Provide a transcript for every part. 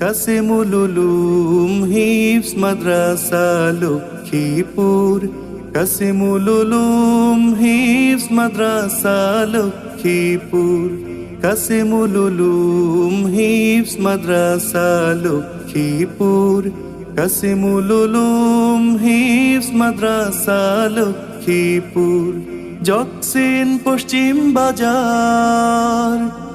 কাসিমুলুলুম হিফস মাদ্রাসা লক্ষ্মীপুর কাসিমুলুলুম হিফস মাদ্রাসা লক্ষ্মীপুর কাসিমুলুলুম হিফস মাদ্রাসা লক্ষ্মীপুর কাসিমুলুলুম হিফস মাদ্রাসা লক্ষ্মীপুর পশ্চিম বাজার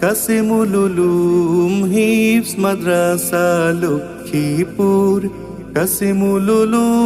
কাসিমুলুলুম হিপস মাদ্রাসা লক্ষ্মীপুর কাসিমুলুলুম